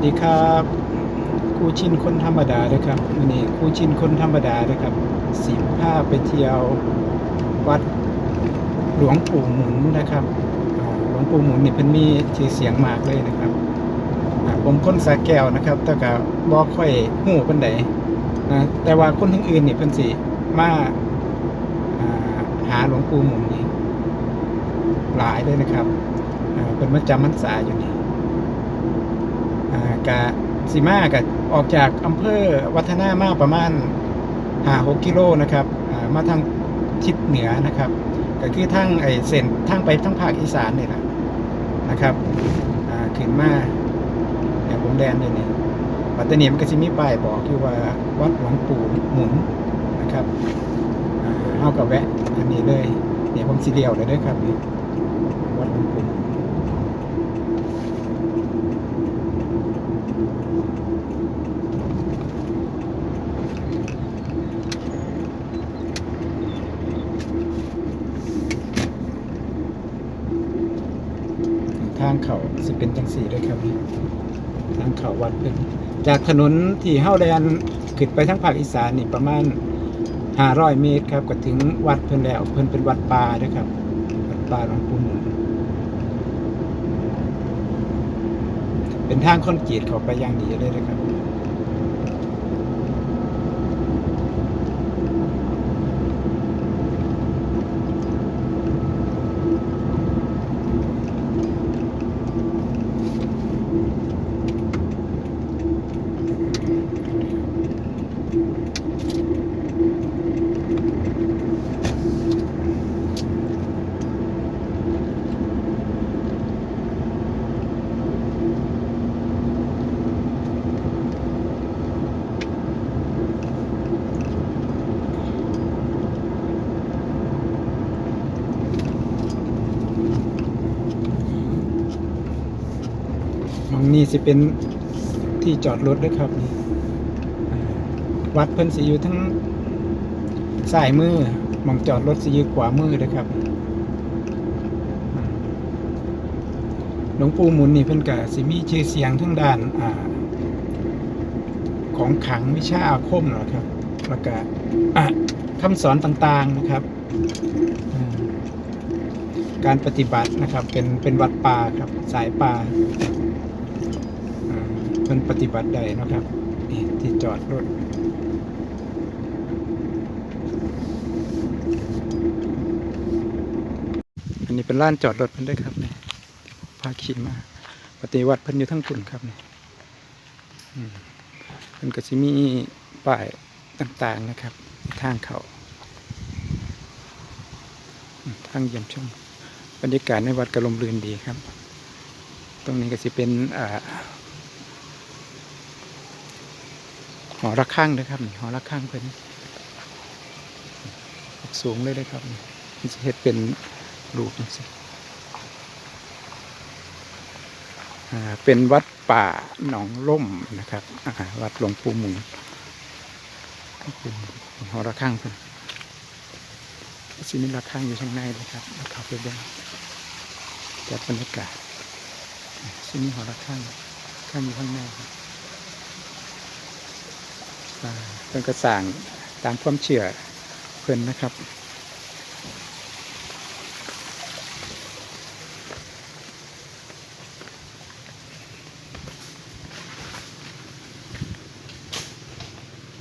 สดีครับครูชินคนธรรมดาเลยครับวันนี้ครูชินคนธรรมดาเลยครับสิบห้าไปเที่ยววัดหลวงปู่หมุนนะครับหลวงปู่หมุนนี่เป็นมีชื่อเสียงมากเลยนะครับอ่าผมคนสาแก้วนะครับแต่ก็บ่ค่อยหู้ปานใดนะแต่ว่าคนทั้งอื่นนี่เพิ่นสิมาหาหลวงปู่หมุนนี่หลายเลยนะครับเป็นมาจำพรรษาอยู่นี่ กะสีมากับออกจากอำเภอวัฒนามาประมาณหาหกกิโลนะครับมาทางทิศเหนือนะครับก็คือทางไอเส้นทางไปทางภาคอีสานนี่แหละนะครับขึ้นมาเนี่ยผมแดนเลยนี่ปัตตานีมันก็จะมีป้ายบอกอยู่ว่าวัดหลวงปู่หมุนนะครับเอากับแวะอันนี้เลยเนี่ยผมสีเดียวเลยด้วยครับวัดหลวงปู่างเขาสิเป็นจังสีด้วยครับนี่ทางเขาวัดเพิ่นจากถนนที่เฮาแดนขึ้นไปทางภาคอีสานนี่ประมาณหาร้อยเมตรครับก็ถึงวัดเพิ่นแล้วเพิ่นเป็นวัดป่าด้วยครับวัดป่าหลวงปู่หมุนเป็นทางคอนกรีตเข้าไปอย่างดีเลยนะครับ นี่สิเป็นที่จอดรถด้วยครับนี่ วัดเพิ่นสิอยู่ทั้งสายมือมองจอดรถสิอยู่ขวามือด้วยครับหลวงปู่หมุนนี่เพิ่นก็สิมีชื่อเสียงทั้งด้านอ่าของขังวิชาอาคมนะครับแล้วก็อะคำสอนต่างๆนะครับ การปฏิบัตินะครับเป็นเป็นวัดป่าครับสายป่าเพิ่นปฏิบัติได้นะครับที่จอดรถ อันนี้เป็นลานจอดรถเพิ่นได้ครับนี่พาขี่มาปฏิวัติเพิ่นอยู่ทั้งคุณครับนี่อืมเพิ่นก็สิมีป้ายต่างๆนะครับ ทางเขาทางเยี่ยมชมบรรยากาศในวัดกระลมเรือนดีครับ ตรงนี้ก็สิเป็นอ่าหอระฆังนะครับหอระฆังเพิ่น สูงเลยนะครับมันจะเฮ็ดเป็นรูปเป็นวัดป่าหนองล่มนะครับวัดหลวงปู่หมุนเป็นหอระฆังเพิ่นสิมีระฆังอยู่ข้างในเลยครับเขาไปเบิ่งจับบรรยากาศสิมีหอระฆังข้างอยู่ข้างในครับอ่าเพิ่นก็สร้างตามความเชื่อ พิ่นนะครับ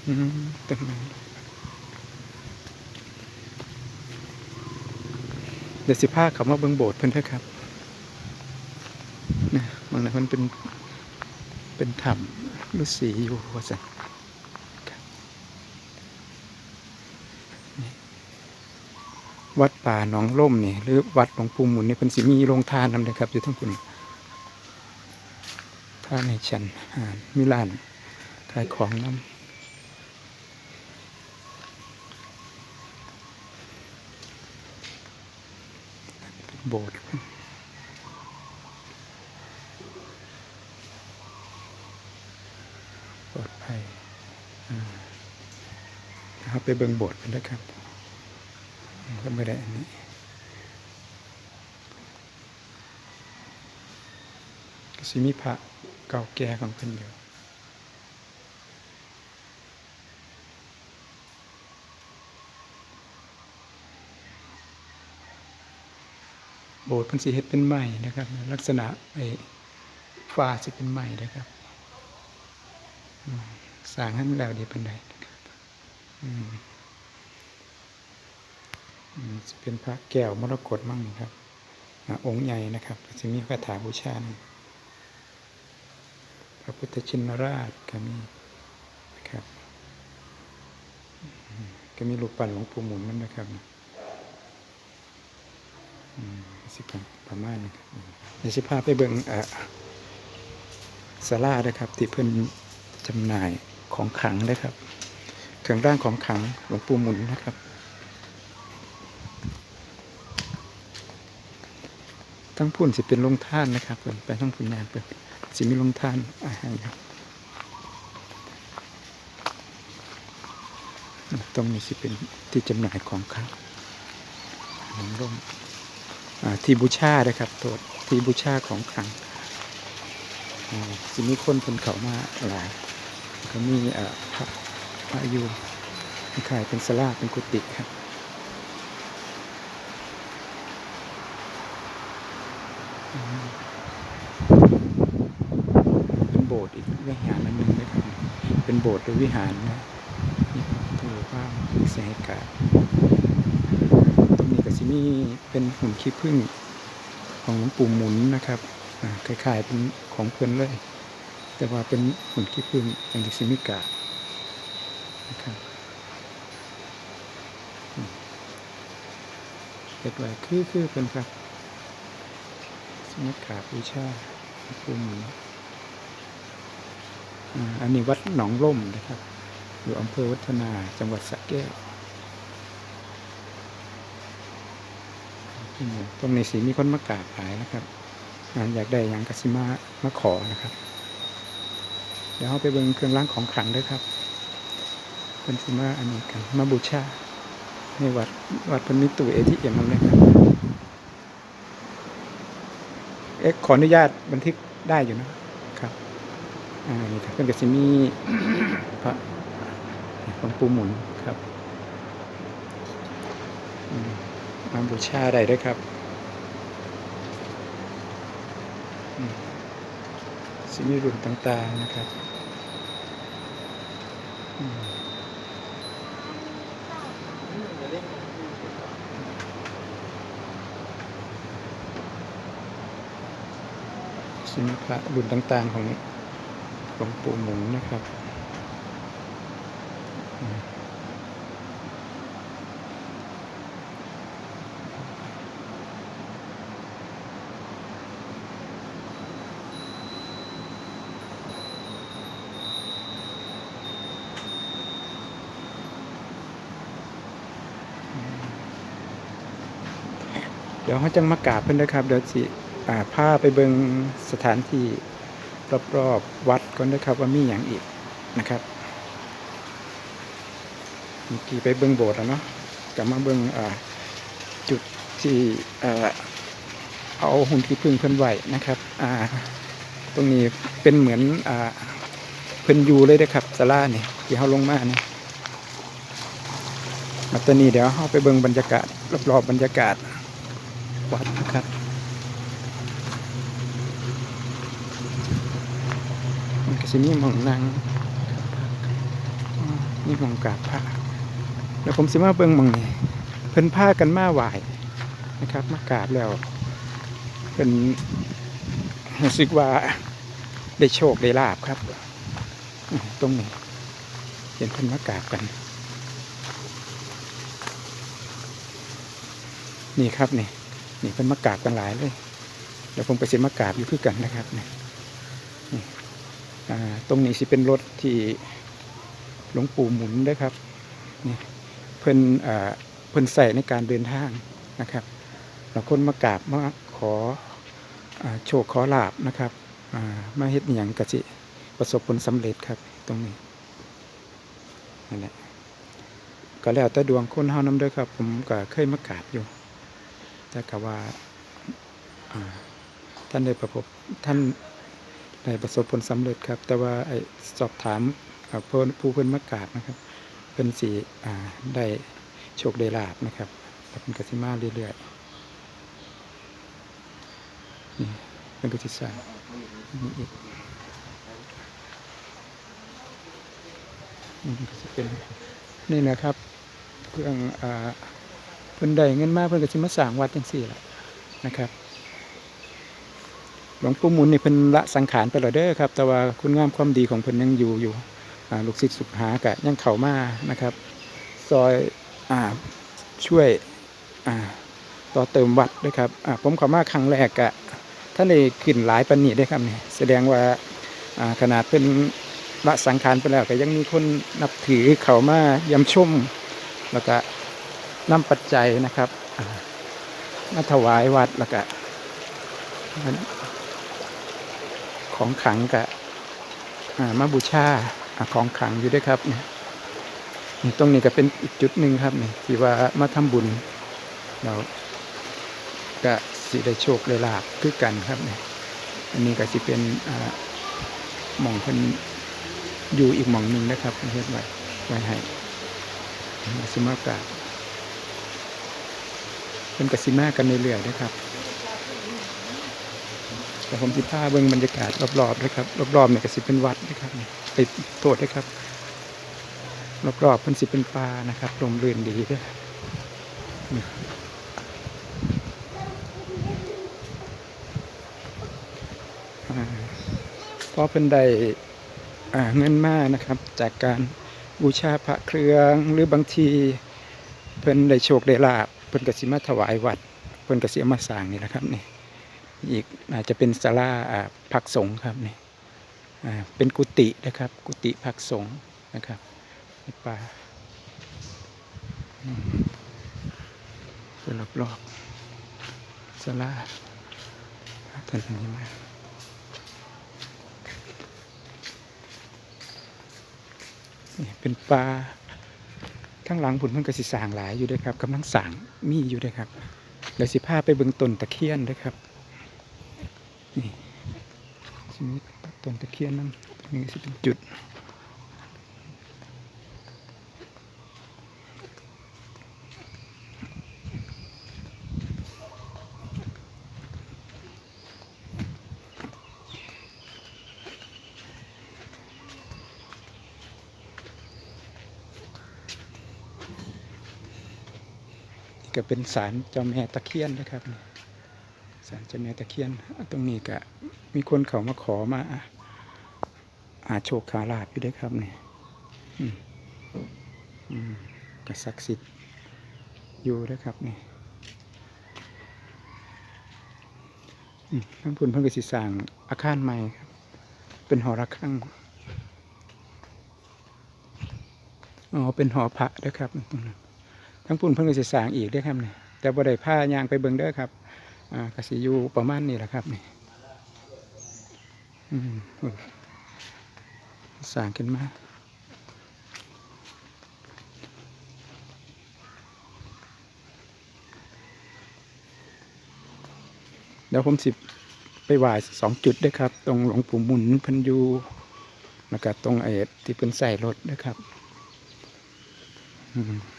อืมตรงเดี๋ยวสิพาเขามาเบิ่งโบสถ์เพิ่นเถอะครับนะบางนั้นมันเป็นเป็นถ้ำฤาษีอยู่ว่าซั่น วัดป่าหนองล่มนี่หรือวัดหลวงปู่หมุนนี่เพิ่นสิมีโรงทานนำเลยครับอยู่ทั้งคุณท่านในฉันอาหารมีร้านขายของน้ำโบสถ์ปลอดภัยนะครับไปเบิ่งโบสถ์กันนะครับ ก็ไม่ได้อันนี้ก็สิมีพระเก่าแก่ของเพิ่นอยู่โบสถ์พิ่นสิเฮ็ดเป็นไม้นะครับ ลักษณะไอ้ฟ้าสิเป็นไม้นะครับสร้างให้นแล้วดีปานใดนะครับอืม เป็นพระแก้วมรกตมั่งครับองค์ใหญ่นะครับจะมีคาถาบูชาพระพุทธชินราชก็มีนะครับก็มีรูปปั้นหลวงปู่หมุนนั่นนะครับสิบประมาณนี้ครับอืมเดี๋ยวสิพาไปเบิ่งอ่าศาลานะครับ ที่เพิ่นจำหน่ายของขังนะครับ เครื่องร่างของขังหลวงปู่หมุนนะครับ ทั้งพุ่นสิเป็นโรงท่านนะครับเพิ่นไปทั้งพุ่นงานเพิ่นสิมีโรงท่านอาหารครับตรงนี้สิเป็นที่จำหน่ายของขลังของร่มที่บูชานะครับโทษที่บูชาของขังสิมีคนเพิ่นเขามาหลาย ก็มีอ่าพระพระยู่คล้ายเป็นสลาเป็นกุฏิครับ เป็นโบสถ์อีกวิหารอันหนึงนะครับ เป็นโบ สถ์หรือวิหารนะนี่ถือว่าเสียกาตรงนี้ก็สิมีเป็นหุ่นขี้ผึ้งของหลวงปู่หมุนนะครับคล้ายๆเป็นของเพื่อนเลย แต่ว่าเป็นหุ่นขี้ผึ้งอย่างที่สิมิกานะครับเก็บไว้คือคือเป็นครับสมักาบบูชาหลวงปู่หมุน อันนี้วัดหนองล่มนะครับ อยู่อำเภอวัฒนาจังหวัดสระแก้วตรงในสีมีคนมากราบหลายนะครับอยากได้อย่างกสิมามาขอนะครับ เดี๋ยวเราไปเบิ่งเครื่องรางของขลังด้วยครับเป็นสิมาอันนี้กันมาบูชาในวัดวัดเป็นมิตูเอทีเอ็มมันเลยครับเอ็กขออนุญาตบันทึกได้อยู่นะ อ่านี่ครับเป็นกสิมีพระหลวงปู่หมุนครับมาบูชาได้ด้วยครับสิมีรุ่นต่างๆนะครับสิมีพระรุ่นต่างๆของ หลวงปู่หมุนนะครับเดี๋ยวเขาจังมากราบเพิ่นนะครับ เดี๋ยวสิอ่าพาไปเบิงสถานที่ รอบๆวัดก่อนนะครับว่ามีอย่างอีกนะครับเมื่อกี้ไปเบิงโบสถ์แล้วเนาะกลับมาเบิงอ่าจุดที่เอาหุ่นที่พึ่งเพิ่นไหวนะครับตรงนี้เป็นเหมือนอเพิ่นอยู่เลยนะครับสลาเนี่ยที่เขาลงมาเนี่ยมาตอนนี้เดี๋ยวเขาไปเบิงบรรยากาศ รอบๆบรรยากาศวัดนะครับ นก็จะมีหมองนางนี่มองกราบพระแล้วผมสิมาเบิ่งมองนี่เพิ่นพากันมาไหวนะครับ มากราบแล้วเพิ่นรู้สึกว่าได้โชคได้ลาบครับ ตรงนี้เห็นเพิ่นมากราบกัน นี่ครับนี่นี่เพิ่นมากราบกันหลายเลยเดี๋ยวผมไปสิมากราบอยู่คือกันนะครับเนี่อ่า ตรงนี้สิเป็นรถที่หลวงปู่หมุนเด้อครับนี่เพิ่นอ่าเพิ่นใส่ในการเดินทางนะครับแล้วคนมากราบมาขออโชคขอลาบนะครับมาเฮ็ดอย่างกะสิประสบผลสำเร็จครับตรงนี้นั่นแหละก็แล้วแต่ดวงคนเฮานำด้อครับ ผมก็เคยมากราบอยู่ แต่ก็ว่าท่านได้ประพบท่าน ได้ประสบผลสำเร็จครับ แต่ว่าไอ้สอบถามกับผู้ผู้เพิ่อนมากราบนะครับ เพิ่นสิอ่ได้โชคได้ลาบนะครับเพิ่นกสิมาเรื่อยๆนี่เพิ่นกสิสานี่อีกนี่ก็สิเป็นนี่แหละครับเพื่องอ่าเพิ่อนได้เงินมากเพิ่อนก็สิมาสร้างวัดจังซี่แหละนะครับ หลวงปู่หมุนนี่เพิ่นละสังขารไปแล้วเด้อครับ แต่ว่าคุณงามความดีของเพิ่นยังอยู่อยู่ลูกศิษย์สุขหากะยังเข้ามานะครับ ซอยอช่วยต่อเติมวัดด้วยครับผมเข้ามาครั้งแรกกะท่านได้ขึ้นหลายปานนีได้อครับนี่แสดงว่าขนาดเป็นละสังขารไปแล้วก็ยังมีคนนับถือเข้ามายำชุ่มแล้วก็นำปัจจัยนะครับมาถวายวัดแล้วก็ ของขังกับอ่ามาบูชาอของขังอยู่ด้วยครับเนี่ยตรงนี้ก็เป็นอีกจุดหนึ่งครับนี่ที่ว่ามาทำบุญเราก็สิได้โชคได้ลาบคือกันครับเนี่ยอันนี้ก็สิเป็นหม่องเพิ่นอยู่อีกหม่องหนึ่งนะครับเฮ็ดไว้ไว้ให้สมากาบเป็นกสิมากันเรื่อยๆนะครับ แต่ผมสิพาเบิ่งบรรยากาศรอบๆนะครับรอบๆเนี่ยก็สิเป็นวัดนะครับไปโทษนะครับรอบๆเพิ่นสิเป็นป่านะครับลมรื่นดีด้วยพอเพิ่นได้เงินมานะครับ จากการบูชาพระเครื่องหรือบางทีเพิ่นได้โชคได้ลาบเพิ่นกสิมาถวายวัด เพิ่นกสิมาสร้างนี่นะครับนี่ อีกอาจจะเป็นศาลาพักสงครับนี่เป็นกุฏินะครับ กุฏิพักสงนะครับในป่าเป็นรอบๆศาลาท่านนี้มาเป็นป่าข้างหลังผุนมันก็สิสางหลายอยู่ด้วยครับกำลังสางมีอยู่ด้วยครับเดี๋ยวสิพาไปเบิ่งต้นตะเคียนด้วยครับ นี่สิมีต้นตะเคียนนั่นตรงนี้สิเป็นจุดนี่ก็เป็นศาลเจ้าแม่ตะเคียนนะครับ นี่ศาลเจ้าแม่ตะเคียน ตรงนี้ก็มีคนเขามาขอมาอาโชคขาลาบอยู่ด้วยครับเนี่อืมอืมก็ศักดิ์สิทธิ์อยู่ด้วยครับเนี่อืมทั้งพุ่นเพิ่งกสิสร้างอาคารใหม่ครับ เป็นหอระฆังอ๋อเป็นหอพระด้วยครับตรงนั้นทั้งปุ่นเพิ่งจะสร้างอีกด้วยครับเนี่ยแต่บ่ได้ผ้ายางไปเบิ่งเด้อครับ อ่ากสิยูประมาณนี้แหละครับนี่สร้างขึ้นมาเดี๋ยวผมสิบไปไหว้สองจุดด้วยครับ ตรงหลวงปู่หมุนพันยูแล้วก็ตรงไอ้ที่เป็นใส่รถด้วยครับ อืม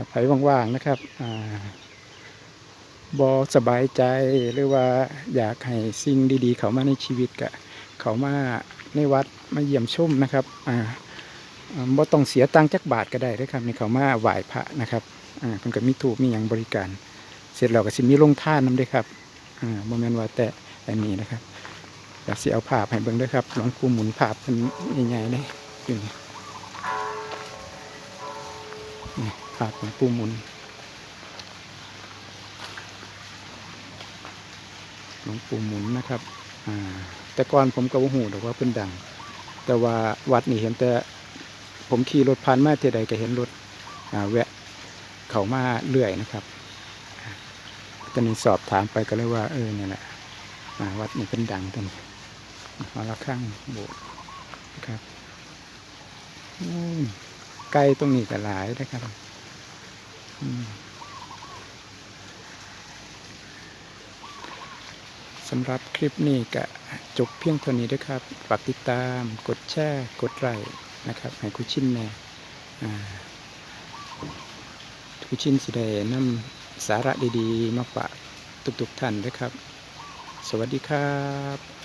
ถ้าใครว่างๆนะครับอบอสบายใจหรือว่าอยากให้สิ่งดีๆ เขามาในชีวิตกะเขามาในวัดมาเยี่ยมชมนะครับอ่าอ่าบ่ต้องเสียตังค์จักบาทก็ได้นะครับในเขามาไหว้พระนะครับอ่าเพิ่นก็มีถูกมีอย่างบริการ เสร็จแล้วก็สิมีลงท่านนำด้วยครับอ่าบ่แม่นว่าแต่อันนี้นะครับอยากเสิเอาภาพให้เบิ่งด้วยครับหลวงปู่หมุนภาพเป็นใหญ่ๆเลยอยู่นี่ นี่ภาพของปูหมุนหลวงปู่หมุนนะครับอ่าแต่ก่อนผมก็บ่หูดอกว่าเพิ่นดัง แต่ว่าวัดนี่เห็นแต่ผมขี่รถผ่านมาเท่ใดก็เห็นรถอ่าแวะเขามาเรื่อยนะครับตอนนี้สอบถามไปก็เลยว่าเออเนี่ยแหละวัดนี่เป็นดังตอนนี้มาละข้างโบสถ์นะครับอืม ไกลตรงนี้ก็หลายนะครับสำหรับคลิปนี้ก็จบเพียงเท่านี้เด้วยครับฝากติดตาม กดแชร์ กดไลค์นะครับ ให้คุชินแน่อ่าคุชินสิได้นำสาระดีๆ มาฝากทุกๆท่านด้วยครับ สวัสดีครับ